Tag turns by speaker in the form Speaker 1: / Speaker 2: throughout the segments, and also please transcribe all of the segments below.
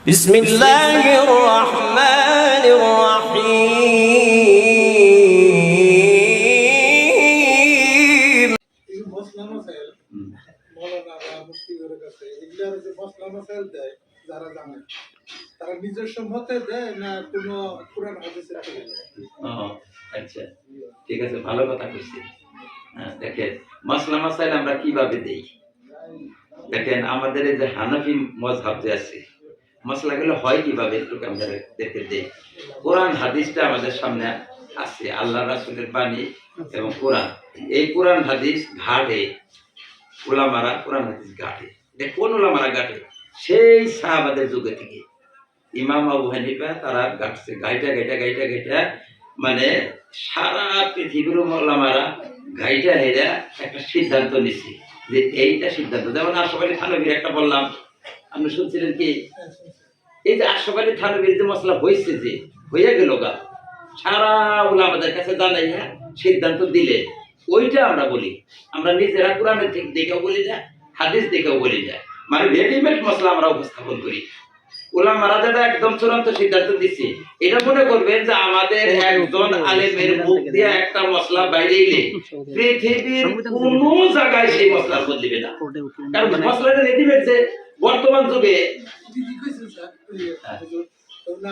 Speaker 1: بسم الله الرحمن الرحيم
Speaker 2: এই মশলা মাসাইল মৌলানা বা মুফতিদের কাছে এগুলার যে মশলা মাসাইল দেয় যারা জানে তারা নিজস্ব মতে দেয় না কোনো কোরআন হাদিসের থেকে দেয়?
Speaker 3: ও, আচ্ছা ঠিক আছে ভালো কথা কইছি হ্যাঁ, দেখেন মশলা মশাইল আমরা কিভাবে দেই দেখেন আমাদের এই যে হানাফি মজহাব যে আছে মশলাগুলো হয় কীভাবে একটু আমরা দেখে দেই কোরআন, হাদিসটা আমাদের সামনে আছে আল্লাহ রাসুলের বাণী এবং কোরআন। এই কোরআন, হাদিস ঘাটে ওলামারা কোরআন, হাদিস ঘাটে। কোন ওলামারা ঘাটে? সেই সাহাবাদের যুগে থেকে। ইমাম আবু হানিফা তারা গাটছে গাইটা গাইটা গাইটা গাইটা মানে সারা পৃথিবীর মোল্লামারা গাইটা হেরা একটা সিদ্ধান্ত নিছে যে এইটা সিদ্ধান্ত। যেমন আশফালি থানবির একটা বললাম আপনি শুনছিলেন কি? এই যে আশফালি থানবির যে মশলা হয়েছে যে হয়ে গেল গা। সারা ওলা আমাদের কাছে জানাইয়া সিদ্ধান্ত দিলে। ওইটা আমরা বলি। আমরা নিজেরা কোরআনের থেকে দেখেও বলি না, হাদিস দেখেও বলি না। মানে রেডিমেড মশলা আমরা উপস্থাপন করি। ওলা একদম চূড়ান্ত সিদ্ধান্ত এটা মনে করবেন যে আমাদের একজন আলেমের মুখ দিয়ে একটা মশলা বাইরে এলে পৃথিবীর কোন জায়গায় সেই মশলা বদলিবে না। কারণ মশলাটা রেডিমেড যে বর্তমান যুগে হ্যাঁ।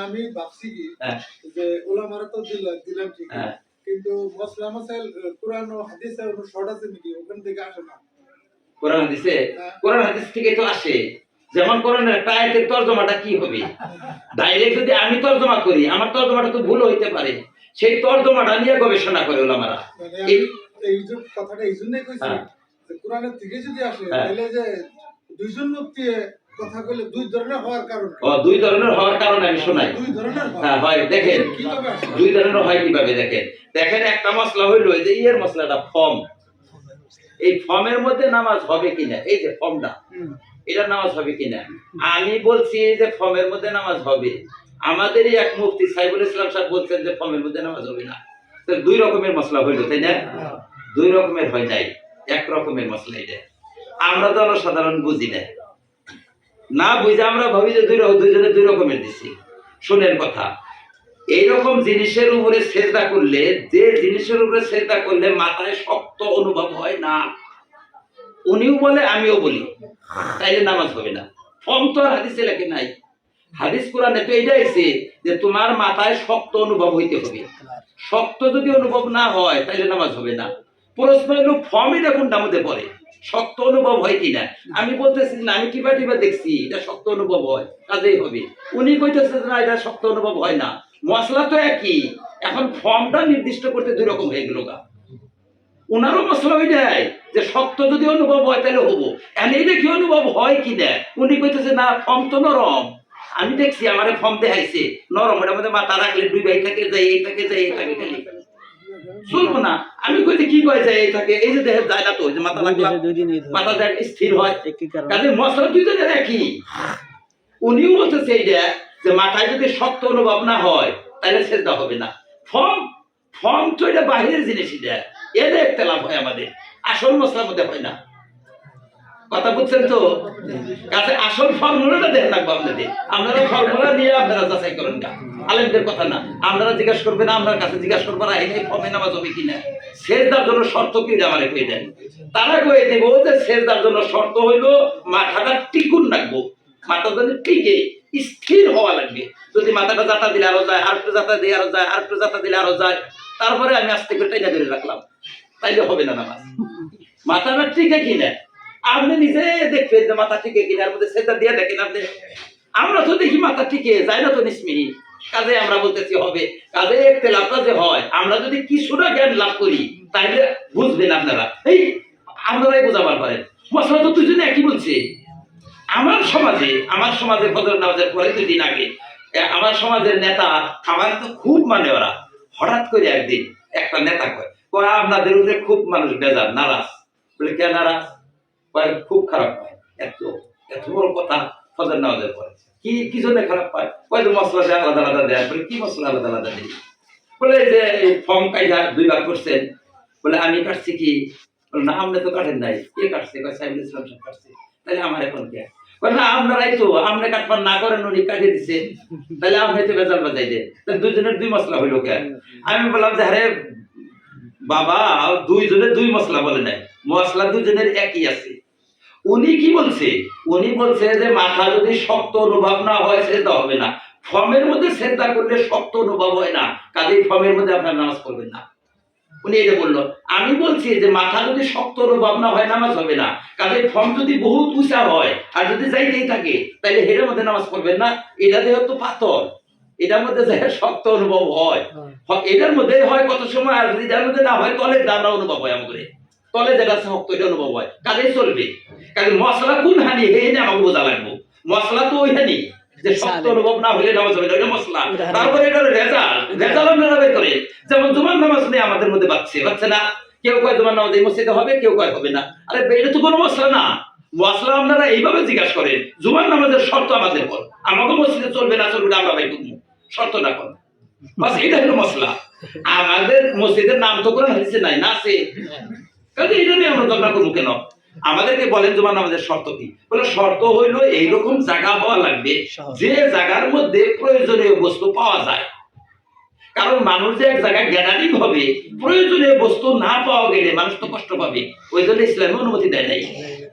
Speaker 2: আমি ভাবছি কি
Speaker 3: হ্যাঁ,
Speaker 2: যে ওলামারা তো দিলাম দিলাম ঠিক
Speaker 3: হ্যাঁ।
Speaker 2: কিন্তু মশলা আহ, কোরআন ও হাদিসে শর্ট আছে নাকি? ওখান থেকে আসে না।
Speaker 3: কোরআন হাদিসে? কোরআন হাদিস থেকে তো আসে। যেমন কোরআনের একটা আয়াতের তর্জমাটা কি হবে? ডাইরেক্ট যদি আমি তর্জমা করি আমার তর্জমাটা তো ভুল হইতে পারে। সেই তর্জমাটা নিয়ে গবেষণা করে ওলামারা।
Speaker 2: মানে
Speaker 3: এই-
Speaker 2: কথাটা এই জন্যই কইছি। যে কোরআনের থেকে যদি আসে। তাহলে যে দুইজন মুক্তি কথা কইলে দুই ধরনের হওয়ার কারণ।
Speaker 3: ও দুই ধরনের হওয়ার কারণে আমি শোনাই।
Speaker 2: দুই ধরনের হ্যাঁ।
Speaker 3: হয় দেখেন দুই ধরনের হয় কীভাবে দেখেন। দেখেন একটা মশলা হইল যে ইয়ের মশলাটা ফর্ম এই ফর্মের মধ্যে নামাজ হবে কিনা? এই যে ফর্মটা এটা নামাজ হবে কিনা? আমি বলছি যে ফর্মের মধ্যে নামাজ হবে। আমাদেরই এক মুফতি সাইবুল ইসলাম সাহেব বলছেন যে ফর্মের মধ্যে নামাজ হবে না। তো দুই রকমের মশলা হইল তাই না? দুই রকমের হয় নাই এক রকমের মশলা এটা। আমরা জনসাধারণ বুঝি না। না বুঝে আমরা ভাবি যে দুই দুইজনে দুই রকমের দিছি। শোনেন কথা, এইরকম জিনিসের উপরে সেজদা করলে, যে জিনিসের উপরে সেজদা করলে মাথায় শক্ত অনুভব হয় না। উনিও বলে, আমিও বলি। তাইলে নামাজ হবে না। ফর্ম তো আর হাদিসে লেখে নাই। হাদিস কোরআনে তো এইটা এসে যে তোমার মাথায় শক্ত অনুভব হইতে হবে। শক্ত যদি অনুভব না হয়, তাইলে নামাজ হবে না। প্রশ্ন হলো মধ্যে পড়ে অনুভব হয় কিনা? আমি বলতেছি না, আমি দেখছি, এটা অনুভব হয়, কাজেই হবে। উনি কইতেছে না, এটা অনুভব হয় না। মশলা তো একই, এখন ফর্মটা নির্দিষ্ট করতে দুই রকম হয়ে গেল গা। ওনারও মশলা ওই দেয়, যে শক্ত যদি অনুভব হয় তাহলে হব। এখন এইটা কি অনুভব হয় কি না উনি কইতেছে, না, ফর্ম তো নরম। আমি দেখছি, আমার ফর্ম দেখাইছে। নরম, ওটার মধ্যে মাথা রাখলে দুই ভাই থাকে, যাই, এই থাকে, যাই, এই থাকে, খালি। শুনব না। আমি কইতে কি কয় যায় থাকে এই যে দেহে যায় না তো যে মাথা মাথা দেখ স্থির হয়। কাজে মশলা একই উনিও বলতেছে এইটা যে মাথায় যদি শক্ত অনুভব না হয় তাহলে সেজদা হবে না। ফর্ম ফর্ম তো এটা বাহিরের জিনিস এটা একটা লাভ হয় আমাদের। আসল মশলার মধ্যে হয় না। কথা বুঝছেন তো? কাছে আসল ফর্মুলাটা দেখেন রাখব আপনাদের আপনারা ফর্মুলা নিয়ে আপনারা যাচাই করেন না আলেমদের কথা না। আপনারা জিজ্ঞাসা করবেন, আপনার কাছে জিজ্ঞাসা করব না এই ফর্মে নামাজ হবে কিনা? সেজদার জন্য শর্ত কি আমার কয়ে দেন? তারা কয়ে দেব যে সেজদার জন্য শর্ত হইল, মাথাটা টিকুন রাখব। মাথা যদি টিকে, স্থির হওয়া লাগবে। যদি মাথাটা জাতা দিলে আরও যায় আর একটু দিয়ে আরও যায় আর একটু দিলে আরও যায়, তারপরে আমি আস্তে করে টাইনা ধরে রাখলাম। তাইলে হবে না নামাজ। মাথাটা টিকে কিনা? আপনি নিজে দেখবেন যে মাথা টিকে কিনা আর মধ্যে সেটা দিয়ে দেখেন আপনি। আমরা তো দেখি মাথা টিকে, যায় না তো নিসমিহি কাজে আমরা বলতেছি হবে। কাজে একতে লাভটা যে হয়। আমরা যদি কিছুটা জ্ঞান লাভ করি তাহলে বুঝবেন আপনারা। এই, আপনারাই বোঝাবার পারেন। মশলা তো দুজনে একই বলছে। আমার সমাজে আমার সমাজে ফজর নামাজের পরে দুই দিন আগে আমার সমাজের নেতা, আমার তো খুব মানে ওরা। হঠাৎ করে একদিন একটা নেতা কয় কয়, আপনাদের উপরে খুব মানুষ বেজার, নারাজ। বলে, কে নারাজ? খুব খারাপ হয়। এত এত বড় কথা ফজর নামাজের পরে। কি কি জন্য খারাপ পায়? কয় যে মশলা দেয়, আলাদা আলাদা দেয়। বলে, কি মশলা আলাদা আলাদা দিই বলে যে ফর্ম কাইটা দুই ভাগ করছেন। বলে, আমি কাটছি কি? না, আপনি তো কাটেন নাই। কে কাটছে? কয় সাইবুল ইসলাম সাহেব কাটছে। তাহলে আমার এখন কে? না, আপনারাই তো। আপনি কাটপান না করেন, উনি কাটিয়ে দিছে। তাহলে আপনি তো বেজাল বাজাই দেন। তাহলে দুজনের দুই মশলা হইল কে? আমি বললাম যে, আরে, বাবা, দুইজনের দুই মশলা বলে নাই। মশলা দুজনের একই আছে। উনি কি বলছে? উনি বলছে যে মাথা যদি শক্ত অনুভব না হয় সেটা হবে না। ফর্মের মধ্যে শ্রদ্ধা করলে শক্ত অনুভব হয় না। কাজেই ফর্মের মধ্যে আপনার নামাজ পড়বেন না। উনি এটা বলল। আমি বলছি যে মাথা যদি শক্ত অনুভব না হয় নামাজ হবে না। কাজে ফর্ম যদি বহুত উঁচা হয় আর যদি যাইতেই থাকে তাহলে হেডের মধ্যে নামাজ পড়বেন না। এটা যেহেতু পাথর এটার মধ্যে যে শক্ত অনুভব হয় এটার মধ্যে হয় কত সময় আর যদি এটার মধ্যে না হয় তলে দামরা অনুভব হয় আমাদের তলে যেটা আছে শক্ত এটা অনুভব হয়। কাজেই চলবে। কাজে মশলা কোন হানি হে এনে আমাকে বোঝা লাগবো। মশলা তো ওই হানি যে শক্ত অনুভব না হলে নামাজ হবে না ওইটা মশলা তারপরে এটা রেজাল্ট রেজাল্ট আপনারা বের করে যেমন জুমার নামাজ নিয়ে আমাদের মধ্যে বাচ্চে বাচ্চে না। কেউ কয় জুমার নামাজ এই মসজিদে হবে কেউ কয় হবে না। আরে এটা তো কোনো মশলা না। মশলা আপনারা এইভাবে জিজ্ঞাসা করেন জুমার নামাজের শর্ত আমাদের বল। আমাকে মসজিদে চলবে না চলবে না আমরা ভাই করব। শর্তটা কর বাস এটা হলো মশলা আমাদের মসজিদের নাম তো করে হাদিসে নাই না আছে? কাজে এটা নিয়ে আমরা ঝগড়া করব কেন? আমাদেরকে বলেন তোমার নামাজের শর্ত কি? বলে শর্ত হইল এইরকম জায়গা হওয়া লাগবে যে জায়গার মধ্যে প্রয়োজনীয় বস্তু পাওয়া যায়। কারণ মানুষ যে এক জায়গায় গ্যাদারিং হবে প্রয়োজনীয় বস্তু না পাওয়া গেলে মানুষ তো কষ্ট পাবে। ওই জন্য ইসলামে অনুমতি দেয় নাই।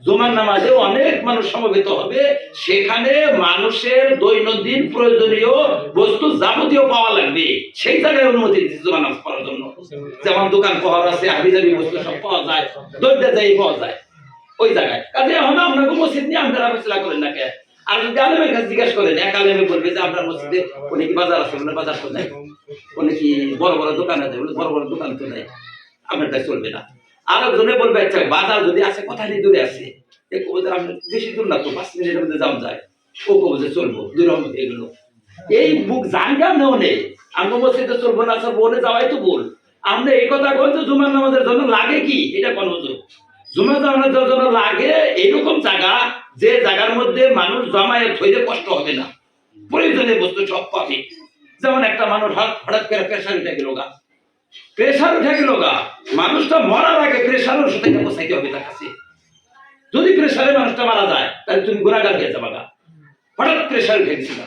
Speaker 3: জুমার নামাজে অনেক মানুষ সমবেত হবে। সেখানে মানুষের দৈনন্দিন প্রয়োজনীয় বস্তু যাবতীয় পাওয়া লাগবে। সেই জায়গায় অনুমতি দিচ্ছে জুমার নামাজ পড়ার জন্য। যেমন দোকান পহর আছে, হাবিজাবি বস্তু সব পাওয়া যায় দৈর্য যাই পাওয়া যায়। ওই জায়গায়। কাজে এখন আপনাকে মসজিদ নিয়ে আপনারা আলোচনা করেন না কে? আর যদি আলেমের কাছে জিজ্ঞাসা করেন, এক আলেমে বলবে যে, আপনার মসজিদে উনি কি বাজার আছে? বলে বাজার তো নেই। উনি কি বড় বড় দোকান আছে? বড় বড় দোকান তো নেই। আপনার কাছে চলবে না। আর একজনে বলবে আচ্ছা বাজার যদি আছে কোথায় দূরে আপনি বেশি দূর না তো পাঁচ মিনিটের মধ্যে যাওয়া যায়। ও কবুতর চলবো, দূর এগুলো। এই বুক জানগাম নেও নেই। আমি মসজিদে চলবো না, চলবো ওনে যাওয়াই তো বল আপনি এই কথা যে জুমার নামাজের জন্য লাগে কি? এটা কোন হুজুর জুমার নামাজের জন্য লাগে এইরকম জায়গা যে জায়গার মধ্যে মানুষ জমায়েত হইলে কষ্ট হবে না। প্রয়োজনীয় বস্তু সব পাবে। যেমন একটা মানুষ হঠাৎ করে প্রেশার উঠে গেল গা। প্রেশার উঠে গেল গা। মানুষটা মরার আগে প্রেশার ওষুধ থেকে বসাইতে হবে তার কাছে। যদি প্রেশারে মানুষটা মারা যায় তাহলে তুমি গুণাগার হয়ে যাবা গা। হঠাৎ প্রেশার উঠে গেছিল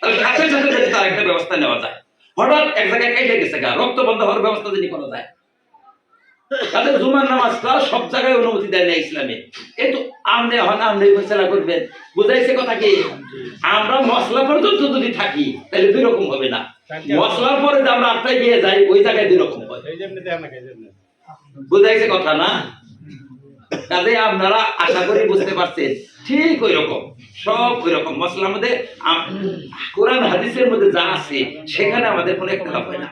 Speaker 3: তাহলে সাথে সাথে যদি তার একটা ব্যবস্থা নেওয়া যায়। হঠাৎ এক জায়গায় কেটে গেছে গা। রক্ত বন্ধ হওয়ার ব্যবস্থা যদি করা যায়। তাদের জুমার নামাজটা সব জায়গায় অনুমতি দেয় না ইসলামে। এই তো আমনে হন আমনে ফেসলা করবেন। বুঝাইছে কথা কি? আমরা মশলা পর্যন্ত যদি থাকি তাহলে দুই রকম হবে না। মশলার পরে যে আমরা আটটায় গিয়ে যাই ওই জায়গায় দুই রকম বুঝাইছে কথা না? তাতে আপনারা আশা করি বুঝতে পারছেন ঠিক ওই রকম সব ওই রকম। মশলার মধ্যে কোরআন হাদিসের মধ্যে যা আছে সেখানে আমাদের কোনো একটা হয় না।